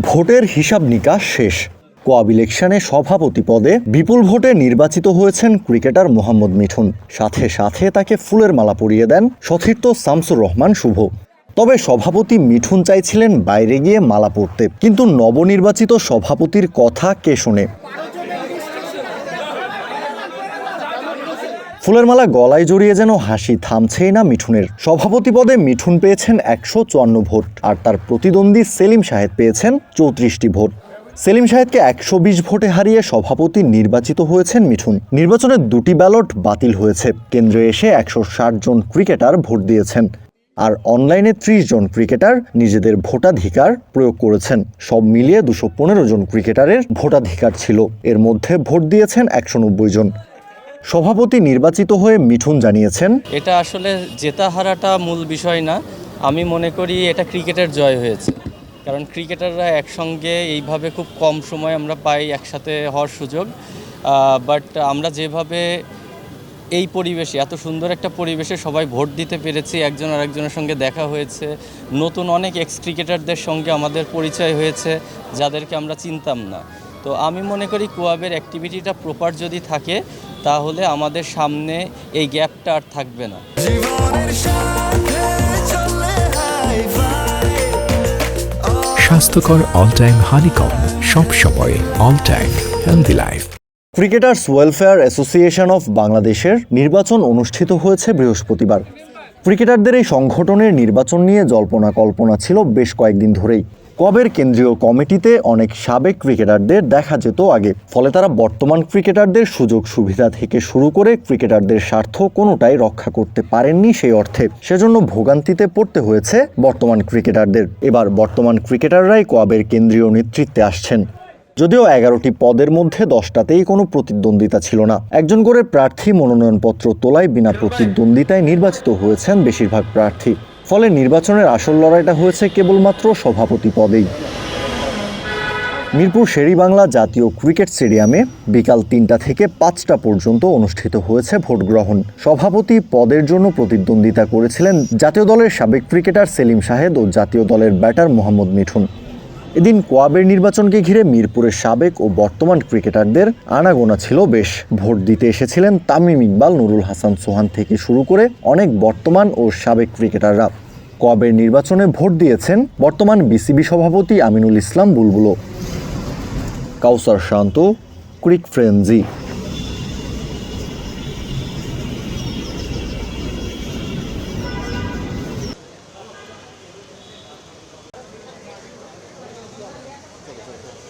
ভোটের হিসাব নিকাশ শেষ। কোয়াব ইলেকশনে সভাপতি পদে বিপুল ভোটে নির্বাচিত হয়েছেন ক্রিকেটার মোহাম্মদ মিঠুন। সাথে সাথে তাকে ফুলের মালা পরিয়ে দেন সতীর্থ শামসুর রহমান শুভ। তবে সভাপতি মিঠুন চাইছিলেন বাইরে গিয়ে মালা পড়তে কিন্তু নবনির্বাচিত সভাপতির কথা কে শোনে? ফুলের মালা গলায় জড়িয়ে যেন হাসি থামছেই না মিঠুনের। সভাপতি পদে মিঠুন পেয়েছেন একশো চুয়ান্ন ভোট, আর তার প্রতিদ্বন্দ্বী সেলিম শাহেদ পেয়েছেন চৌত্রিশটি ভোট। সেলিম শাহেদকে একশো বিশ ভোটে হারিয়ে সভাপতি নির্বাচিত হয়েছেন মিঠুন। নির্বাচনের দুটি ব্যালট বাতিল হয়েছে। কেন্দ্রে এসে একশো ষাট জন ক্রিকেটার ভোট দিয়েছেন, আর অনলাইনে ত্রিশ জন ক্রিকেটার নিজেদের ভোটাধিকার প্রয়োগ করেছেন। সব মিলিয়ে দুশো পনেরো জন ক্রিকেটারের ভোটাধিকার ছিল। এর মধ্যে ভোট দিয়েছেন একশো নব্বই জন। সভাপতি নির্বাচিত হয়ে মিঠুন জানিয়েছেন, এটা আসলে জেতা হারাটা মূল বিষয় না। আমি মনে করি এটা ক্রিকেটের জয় হয়েছে। কারণ ক্রিকেটাররা একসঙ্গে এইভাবে খুব কম সময় আমরা পাই একসাথে হওয়ার সুযোগ। বাট আমরা যেভাবে এই পরিবেশে, এত সুন্দর একটা পরিবেশে সবাই ভোট দিতে পেরেছি, একজন আরেকজনের সঙ্গে দেখা হয়েছে, নতুন অনেক এক্স ক্রিকেটারদের সঙ্গে আমাদের পরিচয় হয়েছে, যাদেরকে আমরা চিনতাম না। তো আমি মনে করি কোয়াবের অ্যাক্টিভিটিটা প্রপার যদি থাকে তাহলে আমাদের সামনে এই গ্যাপটা আর থাকবে না। স্বাস্থ্যকর অল টাইম হানিকম সব সময় all time healthy life cricketers welfare association of বাংলাদেশের নির্বাচন অনুষ্ঠিত হয়েছে বৃহস্পতিবার। ক্রিকেটারদের এই সংগঠনের নির্বাচন নিয়ে জল্পনা কল্পনা ছিল বেশ কয়েকদিন ধরেই। কবের কেন্দ্রীয় কমিটিতে অনেক সাবেক ক্রিকেটারদের দেখা যেত আগে? ফলে তারা বর্তমান ক্রিকেটারদের সুযোগ সুবিধা থেকে শুরু করে ক্রিকেটারদের স্বার্থ কোনোটাই রক্ষা করতে পারেননি সেই অর্থে। সেজন্য ভোগান্তিতে পড়তে হয়েছে বর্তমান ক্রিকেটারদের। এবার বর্তমান ক্রিকেটাররাই কোয়াবের কেন্দ্রীয় নেতৃত্বে আসছেন। যদিও এগারোটি পদের মধ্যে দশটাতেই কোনো প্রতিদ্বন্দ্বিতা ছিল না। একজন করে প্রার্থী মনোনয়নপত্র তোলায় বিনা প্রতিদ্বন্দ্বিতায় নির্বাচিত হয়েছেন বেশিরভাগ প্রার্থী। ফলে নির্বাচনের আসল লড়াইটা হয়েছে কেবলমাত্র সভাপতি পদেই। মিরপুর শেরি বাংলা জাতীয় ক্রিকেট স্টেডিয়ামে বিকাল তিনটা থেকে পাঁচটা পর্যন্ত অনুষ্ঠিত হয়েছে ভোট গ্রহণ। সভাপতি পদের জন্য প্রতিদ্বন্দ্বিতা করেছিলেন জাতীয় দলের সাবেক ক্রিকেটার সেলিম শাহেদ ও জাতীয় দলের ব্যাটার মোহাম্মদ মিঠুন। এদিন কোয়াবের নির্বাচনকে ঘিরে মিরপুরের সাবেক ও বর্তমান ক্রিকেটারদের আনাগোনা ছিল বেশ। ভোট দিতে এসেছিলেন তামিম ইকবাল, নুরুল হাসান সোহান থেকে শুরু করে অনেক বর্তমান ও সাবেক ক্রিকেটাররা। কোয়াবের নির্বাচনে ভোট দিয়েছেন বর্তমান বিসিবি সভাপতি আমিনুল ইসলাম বুলবুলো কাউসার শান্ত, ক্রিক ফ্রেন্জি